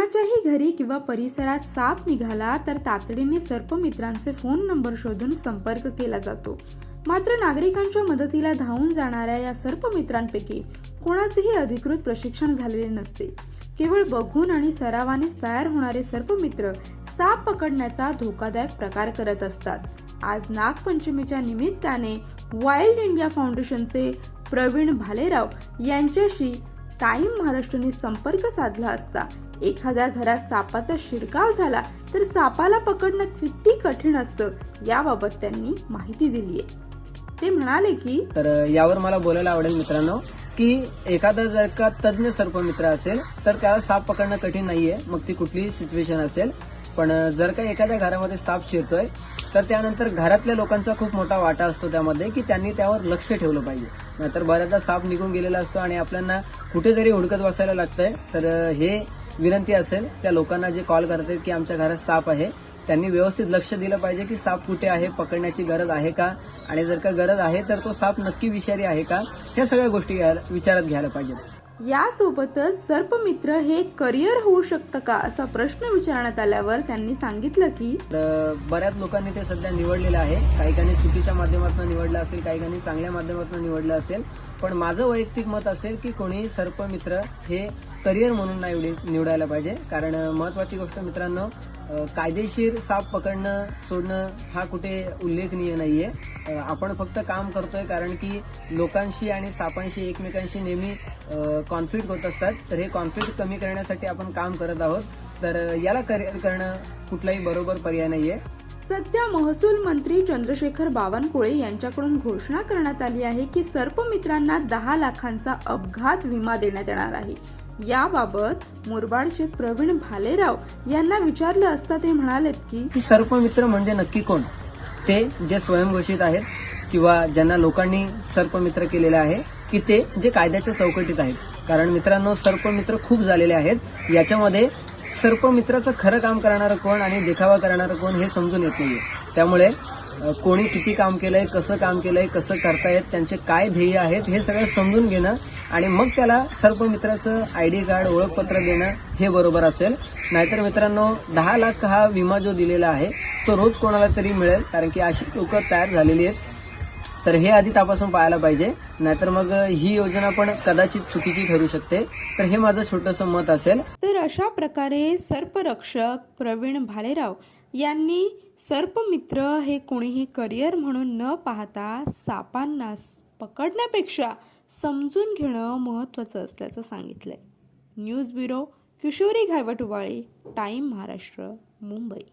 कोणाच्याही घरी किंवा परिसरात साप निघाला तर तातडीने सर्पमित्रांचे फोन नंबर शोधून संपर्क केला जातो. मात्र नागरिकांच्या मदतीला धावून जाणाऱ्या या सर्पमित्रांपैकी कोणाचेही अधिकृत प्रशिक्षण झालेले नसते. केवळ बघून आणि सरावानेच तयार होणारे सर्पमित्र साप पकडण्याचा धोकादायक प्रकार करत असतात. आज नागपंचमीच्या निमित्ताने वाईल्ड इंडिया फाउंडेशनचे प्रवीण भालेराव यांच्याशी टाइम महाराष्ट्रने संपर्क साधला असता. एखाद्या घरात सापाचा शिरकाव झाला तर सापाला पकडणं किती कठीण असतं याबाबत त्यांनी माहिती दिली आहे ते म्हणाले की तर यावर मला बोलायला आवडेल मित्रांनो की एखादा जर का तज्ज्ञ सर्पमित्र असेल तर त्याला साप पकडणं कठीण नाहीये मग ती कुठलीही सिच्युएशन असेल. पण जर का एखाद्या घरामध्ये साप शिरतोय तर त्यानंतर घरातल्या लोकांचा खूप मोठा वाटा असतो त्यामध्ये की त्यांनी त्यावर लक्ष ठेवलं पाहिजे. नाहीतर बऱ्याचदा साप निघून गेलेला असतो आणि आपल्याला कुठेतरी हुडकत बसायला लागतंय. तर हे विनंती असेल त्या लोकांना जे कॉल करतात की आमच्या घरात साप आहे त्यांनी व्यवस्थित लक्ष दिलं पाहिजे की साप कुठे आहे पकडण्याची गरज आहे का? आणि जर का गरज आहे तर तो साप नक्की विषारी आहे का? ह्या सगळ्या गोष्टी घ्यायला- विचारात घ्यायला पाहिजेत. यासोबतच सर्पमित्र हे करिअर होऊ शकतं का असा प्रश्न विचारण्यात आल्यावर त्यांनी सांगितलं की बऱ्याच लोकांनी ते सध्या निवडलेलं आहे. काही काही चुकीच्या माध्यमातून निवडलं असेल काही काही चांगल्या माध्यमातून निवडलं असेल. पण माझं वैयक्तिक मत असेल की कोणी सर्पमित्र हे करिअर म्हणून नाही निवडायला पाहिजे. कारण महत्वाची गोष्ट मित्रांनो कायदेशीर साप पकडणं सोडणं हा कुठे उल्लेखनीय नाहीये. आहे आपण फक्त काम करतोय कारण की लोकांशी आणि सापांशी एकमेकांशी नेहमी कॉन्फ्लिक्ट होत असतात. तर हे कॉन्फ्लिक्ट कमी करण्यासाठी आपण काम करत आहोत. तर याला करिअर करणं कुठलाही बरोबर पर्याय नाहीये. सध्या महसूल मंत्री चंद्रशेखर बावनकुळे यांच्याकडून घोषणा करण्यात आली आहे की सर्पमित्रांना दहा लाखांचा अपघात विमा देण्यात येणार आहे. याबाबत मुरबाडचे प्रवीण भालेराव यांना विचारलं असता ते म्हणालेत की सर्प सर्पमित्र म्हणजे नक्की कोण? ते जे स्वयंघोषित आहेत किंवा ज्यांना लोकांनी सर्पमित्र केलेले आहे की ते जे कायद्याच्या चौकटीत आहेत. कारण मित्रांनो सर्पमित्र खूप झालेले आहेत. याच्यामध्ये सर्पमित्राचं खरं काम करणारं कोण आणि देखावा करणारं कोण हे समजून येत नाहीये. त्यामुळे कोणी किती काम केलंय कसं काम केलंय कसं करतायत त्यांचे काय ध्येय आहेत हे सगळं समजून घेणं आणि मग त्याला सर्पमित्राचं आयडी कार्ड ओळखपत्र देणं हे बरोबर असेल. नाहीतर मित्रांनो दहा लाख हा विमा जो दिलेला आहे तो रोज कोणाला तरी मिळेल कारण की अशी लोक तयार झालेली आहेत. तर हे आधी तपासून पाहायला पाहिजे. नाहीतर मग ही योजना पण कदाचित चुकीची ठरू शकते. तर हे माझं छोटंसं मत असेल. तर अशा प्रकारे सर्परक्षक प्रवीण भालेराव यांनी सर्पमित्र हे कोणीही करिअर म्हणून न पाहता सापांना पकडण्यापेक्षा समजून घेणं महत्त्वाचं असल्याचं सांगितलं आहे news bureau Kishori Ghaywatwale time Maharashtra Mumbai.